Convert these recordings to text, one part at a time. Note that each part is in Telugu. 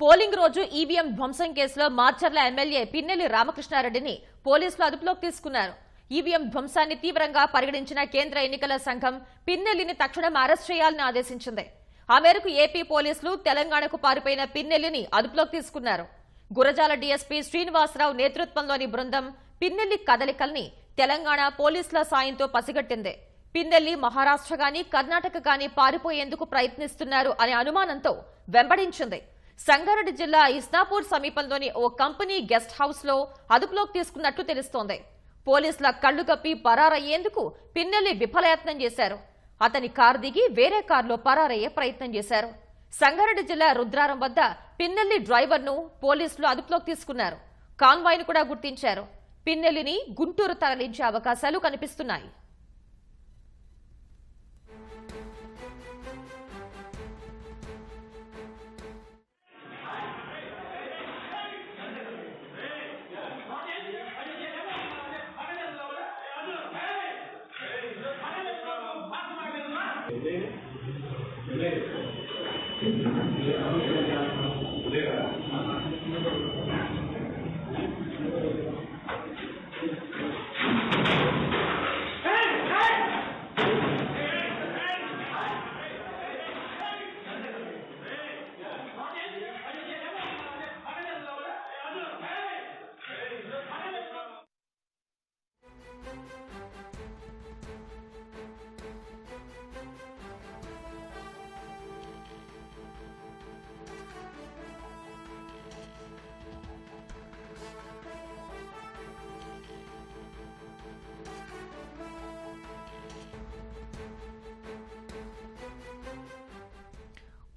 పోలింగ్ రోజు ఈవీఎం ధ్వంసం కేసులో మార్చర్ల ఎమ్మెల్యే పిన్నెల్లి రామకృష్ణారెడ్డిని పోలీసులు అదుపులోకి తీసుకున్నారు. ఈవీఎం ధ్వంసాన్ని తీవ్రంగా పరిగణించిన కేంద్ర ఎన్నికల సంఘం పిన్నెల్లిని తక్షణం అరెస్ట్ చేయాలని ఆదేశించింది. ఆ మేరకు ఏపీ పోలీసులు తెలంగాణకు పారిపోయిన పిన్నెల్లిని అదుపులోకి తీసుకున్నారు. గురజాల డీఎస్పీ శ్రీనివాసరావు నేతృత్వంలోని బృందం పిన్నెల్లి కదలికల్ని తెలంగాణ పోలీసుల సాయంతో పసిగట్టింది. పిన్నెల్లి మహారాష్ట్ర గాని కర్ణాటక గాని పారిపోయేందుకు ప్రయత్నిస్తున్నారు అనే అనుమానంతో వెంబడించింది. సంగారెడ్డి జిల్లా ఇస్నాపూర్ సమీపంలోని ఓ కంపెనీ గెస్ట్ హౌస్లో అదుపులోకి తీసుకున్నట్లు తెలుస్తోంది. పోలీసుల కళ్ళు కప్పి పరారయ్యేందుకు పిన్నెల్లి విఫలయత్నం చేశారు. అతని కారు దిగి వేరే కారులో పరారయ్యే ప్రయత్నం చేశారు. సంగారెడ్డి జిల్లా రుద్రారం వద్ద పిన్నెల్లి డ్రైవర్ను పోలీసులు అదుపులోకి తీసుకున్నారు. కాన్వాయ్ను కూడా గుర్తించారు. పిన్నెల్లిని గుంటూరు తరలించే అవకాశాలు కనిపిస్తున్నాయి.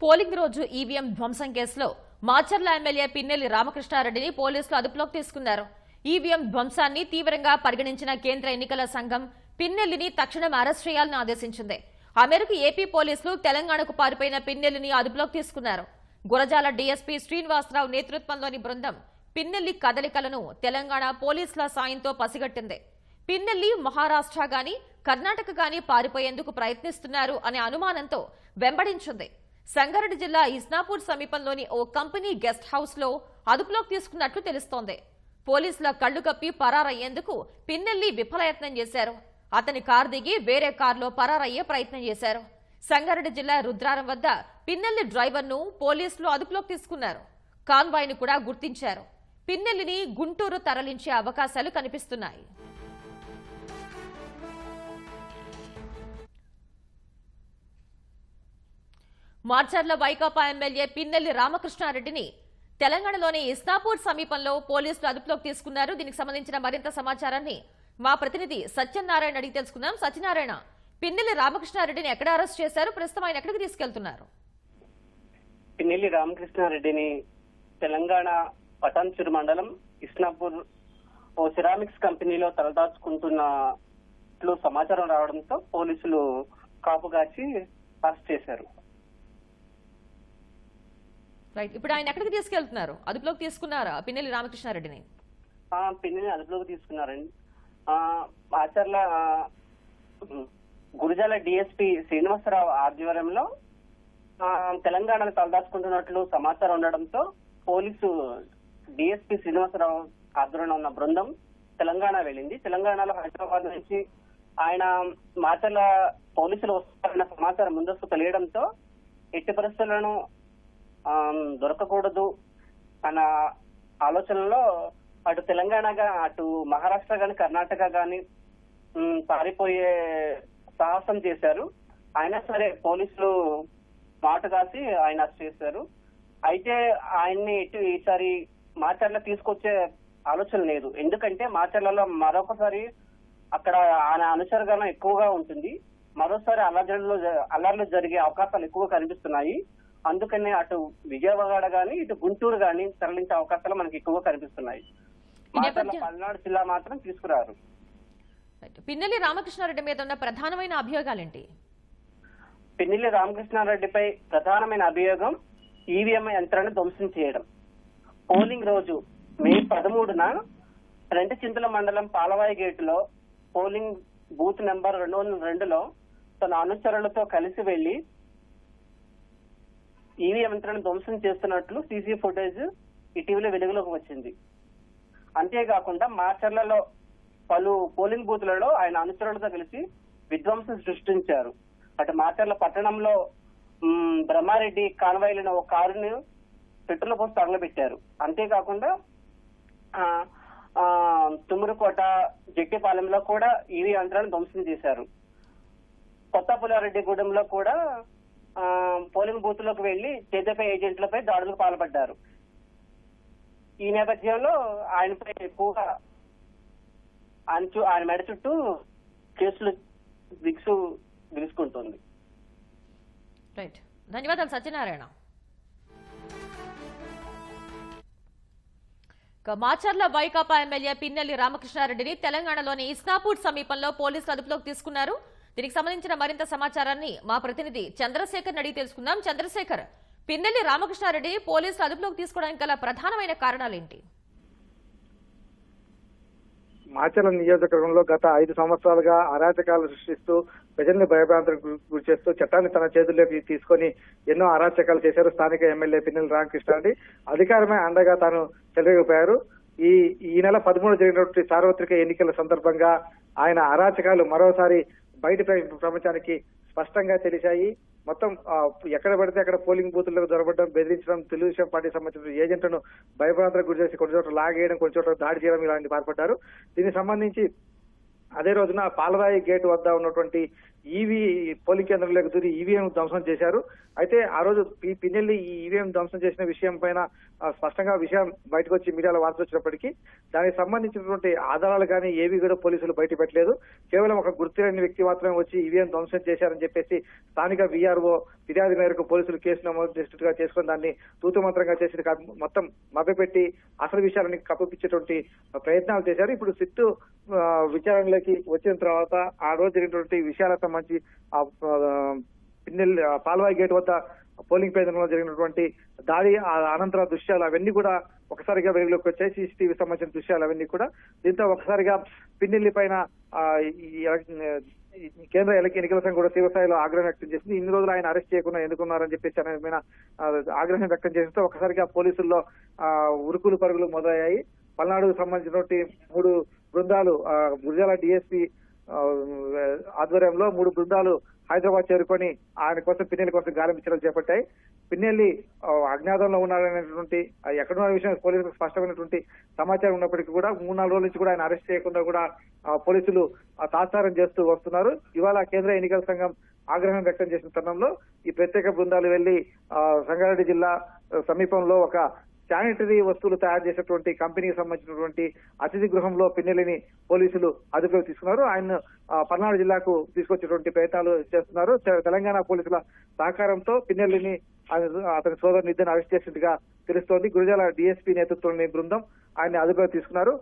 పోలింగ్ రోజు ఈవీఎం ధ్వంసం కేసులో మాచర్ల ఎమ్మెల్యే పిన్నెల్లి రామకృష్ణారెడ్డిని పోలీసులు అదుపులోకి తీసుకున్నారు. ఈవీఎం ధ్వంసాన్ని తీవ్రంగా పరిగణించిన కేంద్ర ఎన్నికల సంఘం పిన్నెల్లిని తక్షణం అరెస్ట్ చేయాలని ఆదేశించింది. ఆ మేరకు ఏపీ పోలీసులు తెలంగాణకు పారిపోయిన పిన్నెల్లిని అదుపులోకి తీసుకున్నారు. గురజాల డీఎస్పీ శ్రీనివాసరావు నేతృత్వంలోని బృందం పిన్నెల్లి కదలికలను తెలంగాణ పోలీసుల సాయంతో పసిగట్టింది. పిన్నెల్లి మహారాష్ట్ర గాని కర్ణాటక గాని పారిపోయేందుకు ప్రయత్నిస్తున్నారు అనే అనుమానంతో వెంబడించింది. సంగారెడ్డి జిల్లా ఇస్నాపూర్ సమీపంలోని ఓ కంపెనీ గెస్ట్ హౌస్లో అదుపులోకి తీసుకున్నట్లు తెలుస్తోంది. పోలీసుల కళ్ళు కప్పి పరారయ్యేందుకు పిన్నెల్లి విఫలయత్నం చేశారు. అతని కారు దిగి వేరే కారులో పరారయ్యే ప్రయత్నం చేశారు. సంగారెడ్డి జిల్లా రుద్రారం వద్ద పిన్నెల్లి డ్రైవర్ను పోలీసులు అదుపులోకి తీసుకున్నారు. కాన్వాయ్ను కూడా గుర్తించారు. పిన్నెల్లిని గుంటూరు తరలించే అవకాశాలు కనిపిస్తున్నాయి. మార్చర్ల వైకాపా ఎమ్మెల్యే పిన్నెల్లి రామకృష్ణారెడ్డిని తెలంగాణలోని ఇస్నాపూర్ సమీపంలో పోలీసులు అదుపులోకి తీసుకున్నారు. దీనికి సంబంధించిన మరింత సమాచారాన్ని మా ప్రతినిధి సత్యనారాయణ అడిగి తెలుసుకుందాం. సత్యనారాయణ పిన్నెల్లి రామకృష్ణారెడ్డిని ఎక్కడ అరెస్ట్ చేశారు? ప్రస్తుతం ఆయన ఎక్కడికి తీసుకెళ్తున్నారు? పిన్నెల్లి రామకృష్ణారెడ్డిని తెలంగాణ పటాన్చెరు మండలం ఇస్నాపూర్ ఓ సిరామిక్స్ కంపెనీలో తలదాచుకుంటున్నట్లు సమాచారం రావడంతో పోలీసులు కాపుగాచి అరెస్ట్ చేశారు. రైట్ ఇప్పుడు ఆయన ఎక్కడికి తీసుకెళ్తున్నారు? అదుపులోకి తీసుకున్నారా? పిన్నెల్లి రామకృష్ణారెడ్డిని? పిన్నెల్లి అదుపులోకి తీసుకున్నారండి. ఆ ఆచర్ల గురుజాల డిఎస్పి శ్రీనివాసరావు ఆధ్వర్యంలో తెలంగాణను తలదాచుకుంటున్నట్లు సమాచారం ఉండడంతో పోలీసు డిఎస్పి శ్రీనివాసరావు ఆధ్వర్యంలో ఉన్న బృందం తెలంగాణ వెళ్ళింది. తెలంగాణలో హైదరాబాద్ నుంచి ఆయన మాచర్ల పోలీసులు వస్తారన్న సమాచారం ముందస్తు తెలియడంతో ఎట్టి పరిస్థితులను దొరకకూడదు అన్న ఆలోచనలో అటు తెలంగాణగా అటు మహారాష్ట్ర గాని కర్ణాటక గాని పారిపోయే సాహసం చేశారు. అయినా సరే పోలీసులు మాట కాసి ఆయన అరెస్ట్ చేశారు. అయితే ఆయన్ని ఇటు ఈసారి మాచర్ల తీసుకొచ్చే ఆలోచన లేదు. ఎందుకంటే మాచర్లలో మరొకసారి అక్కడ ఆయన అనుసరణ ఎక్కువగా ఉంటుంది. మరోసారి అల్లర్లు అల్లర్లు జరిగే అవకాశాలు ఎక్కువగా కనిపిస్తున్నాయి. అందుకనే అటు విజయవాడ గాని ఇటు గుంటూరు గాని తరలించే అవకాశాలు మనకి ఎక్కువగా కనిపిస్తున్నాయి. పల్నాడు జిల్లా మాత్రం తీసుకురారు. పిన్నెల్లి రామకృష్ణారెడ్డి మీద ఉన్న ప్రధానమైన అభియోగాలేంటి? పిన్నెల్లి రామకృష్ణారెడ్డిపై ప్రధానమైన అభియోగం ఈవీఎం యంత్రాన్ని ధ్వంసం చేయడం. పోలింగ్ రోజు మే పదమూడున రెండు చింతల మండలం పాలవాయి గేటులో పోలింగ్ బూత్ నెంబర్ రెండు వందల రెండులో తన అనుచరులతో కలిసి వెళ్ళి ఈవీ యంత్రాన్ని ధ్వంసం చేస్తున్నట్లు సీసీ ఫుటేజ్ ఇటీవల వెలుగులోకి వచ్చింది. అంతేకాకుండా మార్చర్లలో పలు పోలింగ్ బూత్లలో ఆయన అనుచరులతో కలిసి విధ్వంసం సృష్టించారు. అటు మాచర్ల పట్టణంలో బ్రహ్మారెడ్డి కాన్వాయిలను ఒక కారుని పెట్రోల్ పోసి తగలబెట్టారు. అంతేకాకుండా ఆ, జట్టిపాలెంలో కూడా ఈవీ యంత్రాన్ని ధ్వంసం చేశారు. కొత్త పులారెడ్డిగూడెంలో కూడా పోలింగ్ బూత్లోకి వెళ్ళి తేజపై ఏజెంట్లపై దాడులకు పాల్పడ్డారు. ఈ నేపథ్యంలో ఆయనపై ఎక్కువగా ఆయన చు- ఆయన మెడ చుట్టూ కేసులు దిక్సు విలుసుకుంటుంది రైట్ ధన్యవాదాలు సత్యనారాయణ. మాచర్ల వైకాపా ఎమ్మెల్యే పిన్నెల్లి రామకృష్ణారెడ్డిని తెలంగాణలోని ఇస్నాపూర్ సమీపంలో పోలీసులు అదుపులోకి తీసుకున్నారు. దీనికి సంబంధించిన మరింత సమాచారాన్ని మా ప్రతినిధి చంద్రశేఖర్ అడిగి తెలుసుకుందాం. చంద్రశేఖర్ పిన్నెల్లి రామకృష్ణారెడ్డి పోలీసులు అదుపులోకి తీసుకోవడానికి గల ప్రధానమైన కారణాలేంటి? మాచర్ల నియోజకవర్గంలో గత ఐదు సంవత్సరాలుగా అరాచకాలు సృష్టిస్తూ ప్రజల్ని భయభ్రాంతులకు గురి- గురి చేస్తూ చట్టాన్ని తన చేతుల్లోకి తీసుకొని ఎన్నో అరాచకాలు చేశారు. స్థానిక ఎమ్మెల్యే పిన్నెల రామకృష్ణారెడ్డి అధికారమే అండగా తాను చెలరేగిపోయారు ఈ ఈ నెల పదమూడు జరిగినటువంటి సార్వత్రిక ఎన్నికల సందర్భంగా ఆయన అరాచకాలు మరోసారి బయట ప్రపంచానికి స్పష్టంగా తెలిసాయి మొత్తం ఎక్కడ పడితే అక్కడ పోలింగ్ బూతులకు దొరకడం బెదిరించడం తెలుగుదేశం పార్టీ సంబంధించిన ఏజెంట్లను భయభ్రాంతలకు గురి చేసి కొన్ని చోట్ల లాగేయడం కొన్ని చోట్ల దాడి చేయడం ఇలాంటి పాల్పడ్డారు. దీనికి సంబంధించి అదే రోజున పాలరాయి గేట్ వద్ద ఉన్నటువంటి ఈవీ పోలింగ్ కేంద్రంలోకి దూరి ఈవీఎం ధ్వంసం చేశారు. అయితే ఆ రోజు ఈ పిన్నెల్లి ఈ ఈవీఎం ధ్వంసం చేసిన విషయం పైన స్పష్టంగా విషయం బయటకు వచ్చి మీడియాలో వార్త వచ్చినప్పటికీ దానికి సంబంధించినటువంటి ఆధారాలు కానీ ఏవి కూడా పోలీసులు బయట పెట్టలేదు కేవలం ఒక గుర్తులేని వ్యక్తి మాత్రమే వచ్చి ఈవీఎం ధ్వంసం చేశారని చెప్పేసి స్థానిక వీఆర్ఓ ఫిర్యాదు మేరకు పోలీసులు కేసు నమోదు చేసినట్టుగా చేసుకుని దాన్ని తూతమంత్రంగా చేసి మొత్తం మభ్యపెట్టి అసలు విషయాలని కప్పిపించేటువంటి ప్రయత్నాలు చేశారు. ఇప్పుడు సిట్టు విచారణలోకి వచ్చిన తర్వాత ఆ రోజు జరిగినటువంటి విషయాల సంబంధించి సంబంధించి ఆ, పిన్నెల్లి పాల్వాయి గేట్ వద్ద పోలింగ్ కేంద్రంలో జరిగినటువంటి దాడి ఆ అనంతర దృశ్యాలు అవన్నీ కూడా ఒకసారిగా వెలుగులోకి వచ్చాయి. సీసీటీవీ సంబంధించిన దృశ్యాలు అవన్నీ కూడా దీంతో ఒకసారిగా పిన్నెల్లి పైన ఈ కేంద్ర ఎన్నికల సంఘం కూడా తీవ్రస్థాయిలో ఆగ్రహం వ్యక్తం చేసింది. ఇన్ని రోజులు ఆయన అరెస్ట్ చేయకుండా ఎందుకున్నారని చెప్పేసి ఆయన మీద ఆగ్రహం వ్యక్తం చేస్తే ఒకసారిగా పోలీసుల్లో ఆ, ఉరుకులు పరుగులు మొదలయ్యాయి. పల్నాడుకు సంబంధించినటువంటి మూడు బృందాలు ఆ, డిఎస్పీ ఆధ్వర్యంలో మూడు బృందాలు హైదరాబాద్ చేరుకొని ఆయన కోసం పిన్నెల్లి కోసం గాలింపు చర్యలు చేపట్టాయి. పిన్నెల్లి అజ్ఞాతంలో ఉన్నాడనేటువంటి ఎక్కడున్న విషయం పోలీసులకు స్పష్టమైనటువంటి సమాచారం ఉన్నప్పటికీ కూడా మూడు నాలుగు రోజుల నుంచి కూడా ఆయన అరెస్ట్ చేయకుండా కూడా పోలీసులు తాత్సారం చేస్తూ వస్తున్నారు. ఇవాళ కేంద్ర ఎన్నికల సంఘం ఆగ్రహం వ్యక్తం చేసిన తరుణంలో ఈ ప్రత్యేక బృందాలు వెళ్ళి సంగారెడ్డి జిల్లా సమీపంలో ఒక శానిటరీ వస్తువులు తయారు చేసేటువంటి కంపెనీకి సంబంధించినటువంటి అతిథి గృహంలో పిన్నెలిని పోలీసులు అదుపులోకి తీసుకున్నారు. ఆయన పల్నాడు జిల్లాకు తీసుకొచ్చేటువంటి ప్రయత్నాలు చేస్తున్నారు. తె- తెలంగాణ పోలీసుల సహకారంతో పిన్నెల్లిని అతని సోదరుని ఇద్దరిని అరెస్ట్ చేసినట్టుగా తెలుస్తోంది. గురజాల డిఎస్పీ నేతృత్వంలోని బృందం ఆయన అదుపులో తీసుకున్నారు.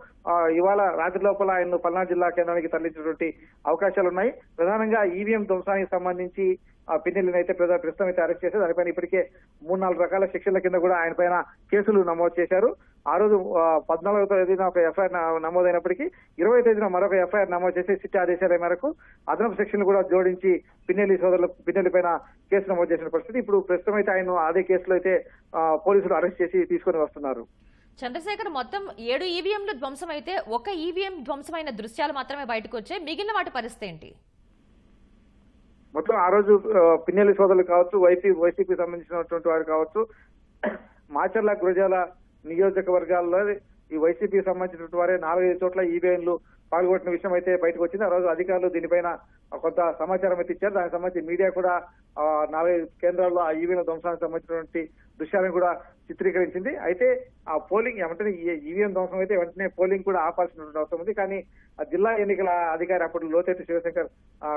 ఇవాళ రాత్రి లోపల ఆయన పల్నాడు జిల్లా కేంద్రానికి తరలించినటువంటి అవకాశాలు ఉన్నాయి ప్రధానంగా ఈవీఎం ధ్వంసానికి సంబంధించి ఆ పిన్నెల్లిని అయితే ప్రస్తుతం అయితే అరెస్ట్ చేశారు. దానిపైన ఇప్పటికే మూడు నాలుగు రకాల శిక్షల కింద కూడా ఆయన పైన కేసులు నమోదు చేశారు. ఆ రోజు ఆ, పద్నాలుగో తేదీన ఒక ఎఫ్ఐఆర్ నమోదైనప్పటికీ ఇరవై తేదీన మరొక ఎఫ్ఐఆర్ నమోదు చేసి సిట్ ఆదేశాల మేరకు అదనపు సెక్షన్లు కూడా జోడించి పిన్నెల్లి సోదరులు పిన్నెల్లి పైన కేసు నమోదు చేసిన పరిస్థితి. ఇప్పుడు ప్రస్తుతం అయితే ఆయన అదే కేసులో అయితే పోలీసులు అరెస్ట్ చేసి తీసుకొని వస్తున్నారు. చంద్రశేఖర్ మొత్తం ఏడు ఈవీఎంలు ధ్వంసం అయితే ఒక ఈవీఎం ధ్వంసమైన దృశ్యాలు మాత్రమే బయటకు వచ్చాయి. మిగిలిన వాటి పరిస్థితి ఏంటి? మొత్తం ఆ రోజు పిన్నెల్లి సోదరులు కావచ్చు వైపీ వైసీపీ సంబంధించినటువంటి వారు కావచ్చు మాచర్ల గురజాల నియోజకవర్గాల్లో ఈ వైసీపీ సంబంధించినటువంటి వారే నాలుగైదు చోట్ల ఈవీఎంలు పాల్గొట్టిన విషయం అయితే బయటకు వచ్చింది. ఆ రోజు అధికారులు దీనిపైన కొంత సమాచారం అయితే ఇచ్చారు. దానికి సంబంధించి మీడియా కూడా నాలుగైదు కేంద్రాల్లో ఆ ఈవీఎంల ధ్వంసానికి సంబంధించినటువంటి దృశ్యాలను కూడా చిత్రీకరించింది. అయితే ఆ పోలింగ్ వెంటనే ఈవీఎం ధ్వంసం అయితే వెంటనే పోలింగ్ కూడా ఆపాల్సినటువంటి అవసరం ఉంది. కానీ ఆ జిల్లా ఎన్నికల అధికారి అప్పుడు లోతేటి శివశంకర్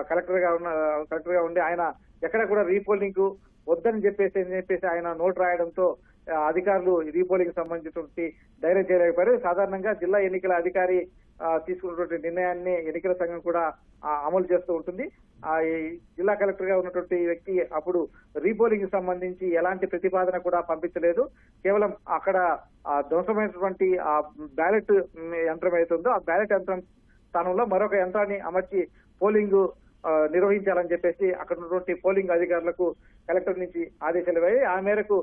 కలెక్టర్గా ఉన్న కలెక్టర్గా ఉండి ఆయన ఎక్కడ కూడా రీపోలింగ్ వద్దని చెప్పేసి అని చెప్పేసి ఆయన నోటు రాయడంతో అధికారులు రీపోలింగ్ సంబంధించినటువంటి ధైర్యం చేయలేకపోయారు సాధారణంగా జిల్లా ఎన్నికల అధికారి తీసుకున్నటువంటి నిర్ణయాన్ని ఎన్నికల సంఘం కూడా అమలు చేస్తూ ఉంటుంది. ఆ ఈ జిల్లా కలెక్టర్గా ఉన్నటువంటి వ్యక్తి అప్పుడు రీపోలింగ్ సంబంధించి ఎలాంటి ప్రతిపాదన కూడా పంపించలేదు. కేవలం అక్కడ ధ్వంసమైనటువంటి ఆ బ్యాలెట్ యంత్రం ఏదైతుందో ఆ బ్యాలెట్ యంత్రం స్థానంలో మరొక యంత్రాన్ని అమర్చి పోలింగ్ నిర్వహించాలని చెప్పేసి అక్కడ ఉన్నటువంటి పోలింగ్ అధికారులకు కలెక్టర్ నుంచి ఆదేశాలు ఇవ్వాలి ఆ మేరకు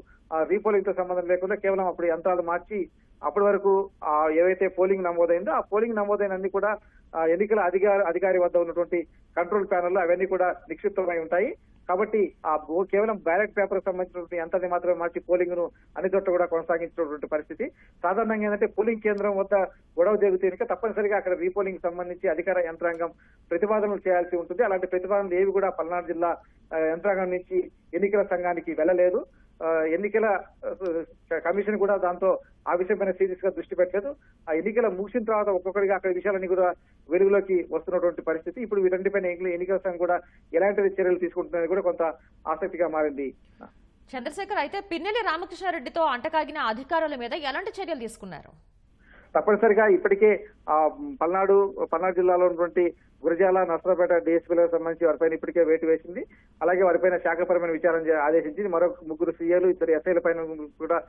రీపోలింగ్తో సంబంధం లేకుండా కేవలం అప్పుడు యంత్రాలు మార్చి అప్పటి వరకు ఆ, ఏవైతే పోలింగ్ నమోదైందో ఆ పోలింగ్ నమోదైనన్ని కూడా ఎన్నికల అధికారి అధికారి వద్ద ఉన్నటువంటి కంట్రోల్ ప్యానల్ అవన్నీ కూడా నిక్షిప్తమై ఉంటాయి. కాబట్టి ఆ కేవలం బ్యాలెట్ పేపర్ సంబంధించినటువంటి యంత్రాన్ని మాత్రమే మార్చి పోలింగ్ను అన్ని చోట్ల కూడా కొనసాగించినటువంటి పరిస్థితి. సాధారణంగా ఏంటంటే పోలింగ్ కేంద్రం వద్ద గొడవ జరిగితే కనుక తప్పనిసరిగా అక్కడ రీపోలింగ్ సంబంధించి అధికార యంత్రాంగం ప్రతిపాదనలు చేయాల్సి ఉంటుంది. అలాంటి ప్రతిపాదనలు ఏవి కూడా పల్నాడు జిల్లా యంత్రాంగం నుంచి ఎన్నికల సంఘానికి వెళ్ళలేదు. ఎన్నికల కమిషన్ కూడా దాంతో ఆ విషయమైన సీరియస్గా దృష్టి పెట్టలేదు. ఆ ఎన్నికల ముగిసిన తర్వాత ఒక్కొక్కరిగా అక్కడ విషయాలన్నీ కూడా వెలుగులోకి వస్తున్నటువంటి పరిస్థితి. ఇప్పుడు వీటన్నిటిపైన ఎన్నికల ఎన్నికల సంఘం కూడా ఎలాంటి చర్యలు తీసుకుంటున్నది కూడా కొంత ఆసక్తిగా మారింది. చంద్రశేఖర్ అయితే పిన్నెల్లి రామకృష్ణారెడ్డితో అంటకాగిన అధికారుల మీద ఎలాంటి చర్యలు తీసుకున్నారు? తప్పనిసరిగా ఇప్పటికే ఆ పల్నాడు పల్నాడు జిల్లాలో ఉన్నటువంటి గురజాల నర్సరాపేట డిఎస్పీలకు సంబంధించి వారిపైన ఇప్పటికే వేటు వేసింది. అలాగే వారిపైన శాఖపరమైన విచారణ చే- ఆదేశించింది. మరో ముగ్గురు సీఏలు ఇద్దరు ఎస్ఐల పైన కూడా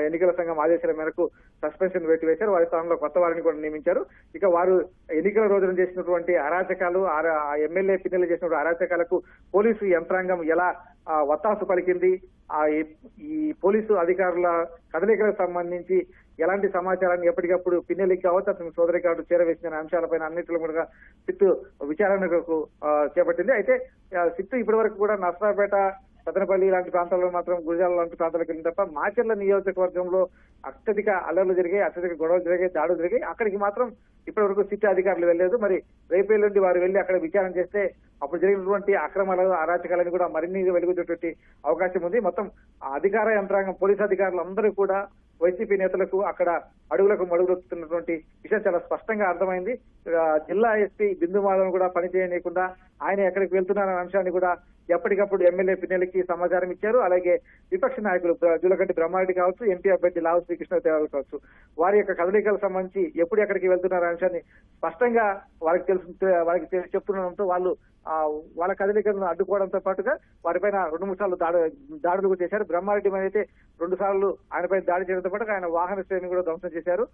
ఎన్నికల సంఘం ఆదేశాల మేరకు సస్పెన్షన్ వేటు వేశారు. వారి స్థానంలో కొత్త వారిని కూడా నియమించారు. ఇక వారు ఎన్నికల రోజున చేసినటువంటి అరాచకాలు ఆ ఎమ్మెల్యే పిన్నెలు చేసినటువంటి అరాచకాలకు పోలీసు యంత్రాంగం ఎలా వత్తాసు పలికింది? ఆ ఈ- ఈ పోలీసు అధికారుల కదలికలకు సంబంధించి ఎలాంటి సమాచారాన్ని ఎప్పటికప్పుడు పిన్నెలికి అవతల సోదరి కావచ్చు చేరవేసిన అంశాలపైన అన్నింటిలో కూడా సిట్టు విచారణకు చేపట్టింది. అయితే సిట్టు ఇప్పటి వరకు కూడా నర్సరాపేట పెద్దనపల్లి లాంటి ప్రాంతాల్లో మాత్రం గురిజాల లాంటి ప్రాంతాలకు వెళ్ళిన తప్ప మాచర్ల నియోజకవర్గంలో అత్యధిక అల్లర్లు జరిగాయి అత్యధిక గొడవలు జరిగాయి దాడులు జరిగాయి. అక్కడికి మాత్రం ఇప్పటి వరకు సిట్ అధికారులు వెళ్ళలేదు. మరి రేపు వారు వెళ్ళి అక్కడ విచారణ చేస్తే అప్పుడు జరిగినటువంటి అక్రమాలు అరాచకాలను కూడా మరిన్ని వెలుగుతున్నటువంటి అవకాశం ఉంది. మొత్తం అధికార యంత్రాంగం పోలీస్ అధికారులు అందరూ కూడా వైసీపీ నేతలకు అక్కడ అడుగులకు మడుగులుతున్నటువంటి విషయం చాలా స్పష్టంగా అర్థమైంది. జిల్లా ఎస్పీ బిందు మాధవ్ కూడా పనిచేయనీయకుండా ఆయన ఎక్కడికి వెళ్తున్నారనే అంశాన్ని కూడా ఎప్పటికప్పుడు ఎమ్మెల్యే పిన్నెలకి సమాచారం ఇచ్చారు. అలాగే విపక్ష నాయకులు జులకంటి బ్రహ్మారెడ్డి కావచ్చు ఎంపీ అభ్యర్థి లావు శ్రీకృష్ణదేవరాయలు కావచ్చు వారి యొక్క కదలికలకు సంబంధించి ఎప్పుడు ఎక్కడికి వెళ్తున్నారు అంశాన్ని స్పష్టంగా వారికి తెలుసు వారికి చెప్తుండడంతో వాళ్ళు వాళ్ళ కదలికలను అడ్డుకోవడంతో పాటుగా వారిపైన రెండు మూడు సార్లు దాడు దాడులు చేశారు. బ్రహ్మారెడ్డి మీద అయితే రెండు సార్లు ఆయనపై దాడి చేయడంతో పాటు ఆయన వాహన శ్రేణిని కూడా ధ్వంసం చేశారు.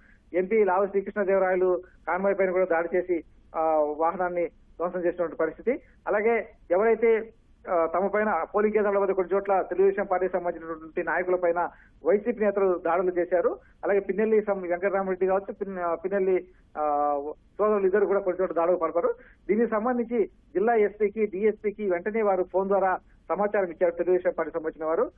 ఎంపీ లావు శ్రీకృష్ణదేవరాయలు కాన్వాయ్ పైన కూడా దాడి చేసి ఆ వాహనాన్ని ధ్వంసం చేసినటువంటి పరిస్థితి. అలాగే ఎవరైతే తమ పైన పోలింగ్ కేంద్రాల వద్ద కొన్ని చోట్ల తెలుగుదేశం పార్టీకి సంబంధించినటువంటి నాయకుల పైన వైసీపీ నేతలు దాడులు చేశారు. అలాగే పిన్నెల్లి సం- వెంకటరామరెడ్డి కావచ్చు పిన్- పిన్నెల్లి సోదరులు ఇద్దరు కూడా కొన్ని చోట్ల దాడులు పడతారు దీనికి సంబంధించి జిల్లా ఎస్పీకి డిఎస్పీకి వెంటనే వారు ఫోన్ ద్వారా సమాచారం ఇచ్చారు తెలుగుదేశం పార్టీ సంబంధించిన వారు.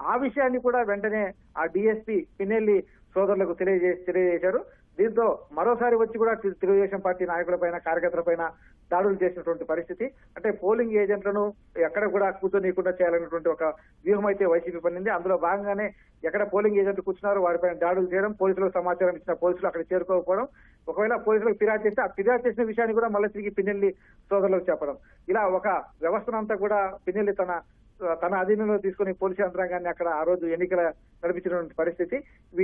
ఆ విషయాన్ని కూడా వెంటనే ఆ డిఎస్పీ పిన్నెల్లి సోదరులకు తెలియజే తెలియజేశారు. దీంతో మరోసారి వచ్చి కూడా తెలుగుదేశం పార్టీ నాయకులపైన కార్యకర్తలపైన దాడులు చేసినటువంటి పరిస్థితి. అంటే పోలింగ్ ఏజెంట్లను ఎక్కడ కూడా కూర్చొనియకుండా చేయాలన్నటువంటి ఒక వ్యూహం అయితే వైసీపీ పనింది అందులో భాగంగానే ఎక్కడ పోలింగ్ ఏజెంట్లు కూర్చున్నారో వారిపైన దాడులు చేయడం పోలీసులకు సమాచారం ఇచ్చిన పోలీసులు అక్కడ చేరుకోకపోవడం ఒకవేళ పోలీసులకు ఫిర్యాదు చేస్తే ఆ ఫిర్యాదు చేసిన విషయాన్ని కూడా మళ్ళీ తిరిగి పిన్నెల్లి సోదరులకు చెప్పడం. ఇలా ఒక వ్యవస్థనంతా కూడా పిన్నెల్లి తన తన అధీనంలో తీసుకుని పోలీసు యంత్రాంగాన్ని అక్కడ ఆ రోజు ఎన్నికల నడిపించినటువంటి పరిస్థితి.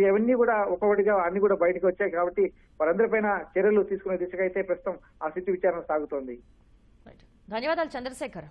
ఇవన్నీ కూడా ఒక్కొక్కటిగా అన్ని కూడా బయటకు వచ్చాయి కాబట్టి వారందరిపైన చర్యలు తీసుకునే దిశగా అయితే ప్రస్తుతం ఆ స్థితి విచారణ సాగుతోంది. ధన్యవాదాలు చంద్రశేఖర్.